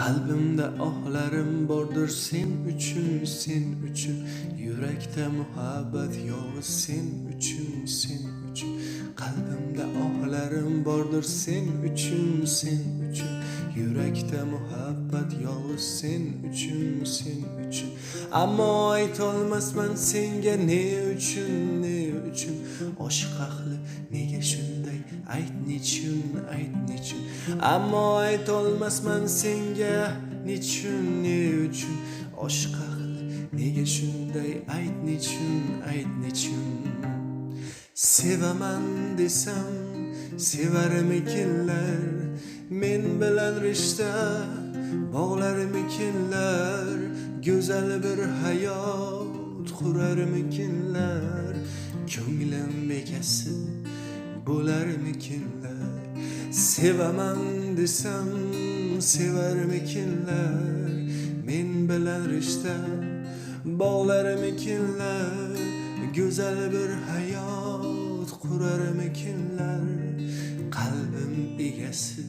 Qalbimda ohlarim bordir sen uchun sen uchun yurakda muhabbat yolg'iz sen uchun sen uchun qalbimda ohlarim bordir sen uchun sen uchun yurakda muhabbat yolg'iz sen uchun sen uchun ammo aytolmasman senga ne uchun ne uchun shunday ayt nechun ayt nechun ammo aytolmasman senga nechun ne uchun oshiq ahli nega shunday ayt nechun ayt nechun sevaman desam sevarmikinlar men bilan rishta bog'larmikinlar go'zal bir hayot qurarmikinlar ko'nglim bekasi bo'larmikinlar sevaman desam sevarmikinlar men bilan rishta bog'larmikinlar go'zal bir hayot qurarmikinlar qalbim egasi